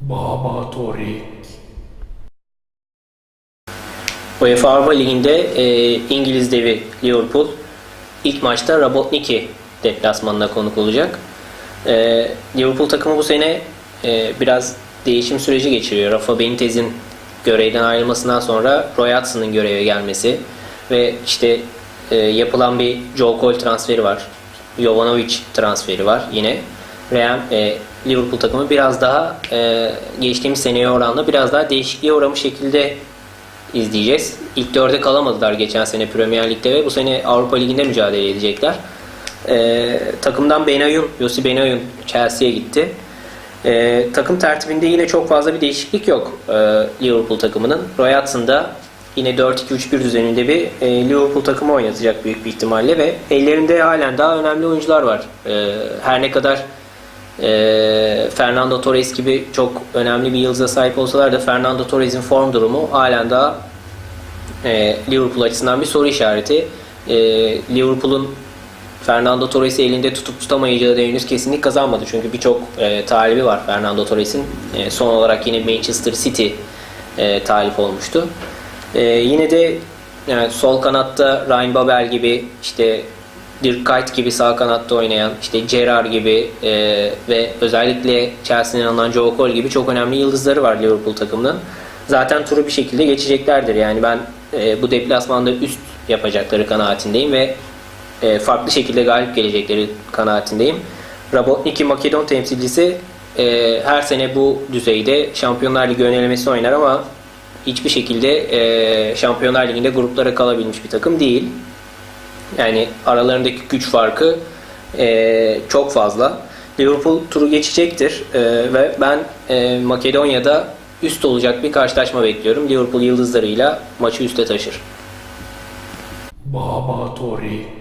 Baba Torik. UEFA Avrupa Ligi'nde e, İngiliz devi Liverpool ilk maçta Rabotniki deplasmanına konuk olacak. E, Liverpool takımı bu sene e, biraz değişim süreci geçiriyor. Rafa Benitez'in görevden ayrılmasından sonra Roy Hudson'ın göreve gelmesi ve işte e, yapılan bir Joe Cole transferi var. Jovanovic transferi var yine. Real, e, Liverpool takımı biraz daha e, geçtiğimiz seneye oranla biraz daha değişikliğe uğramış şekilde izleyeceğiz. İlk dörde kalamadılar geçen sene Premier Lig'de ve bu sene Avrupa Ligi'nde mücadele edecekler. Ee, takımdan Benayoun, Yossi Benayoun Chelsea'ye gitti. Ee, takım tertibinde yine çok fazla bir değişiklik yok ee, Liverpool takımının. Roy Hodgson da yine 4-2-3-1 düzeninde bir e, Liverpool takımı oynatacak büyük bir ihtimalle ve ellerinde halen daha önemli oyuncular var. Ee, her ne kadar e, Fernando Torres gibi çok önemli bir yıldıza sahip olsalar da Fernando Torres'in form durumu halen daha e, Liverpool açısından bir soru işareti. E, Liverpool'un Fernando Torres'i elinde tutup tutamayacağı da henüz kesinlik kazanmadı. Çünkü birçok e, talibi var Fernando Torres'in. E, son olarak yine Manchester City e, talip olmuştu. E, yine de yani sol kanatta Ryan Babel gibi işte Dirk gibi sağ kanatta oynayan işte Gerrard gibi e, ve özellikle Chelsea'nin alınan Joe Cole gibi çok önemli yıldızları var Liverpool takımının. Zaten turu bir şekilde geçeceklerdir. Yani ben e, bu deplasmanda üst yapacakları kanaatindeyim ve e, farklı şekilde galip gelecekleri kanaatindeyim. Rabotniki Makedon temsilcisi e, her sene bu düzeyde Şampiyonlar Ligi önelemesi oynar ama hiçbir şekilde e, Şampiyonlar Ligi'nde gruplara kalabilmiş bir takım değil. Yani aralarındaki güç farkı e, çok fazla. Liverpool turu geçecektir e, ve ben e, Makedonya'da üst olacak bir karşılaşma bekliyorum. Liverpool yıldızlarıyla maçı üste taşır. Baba Torik.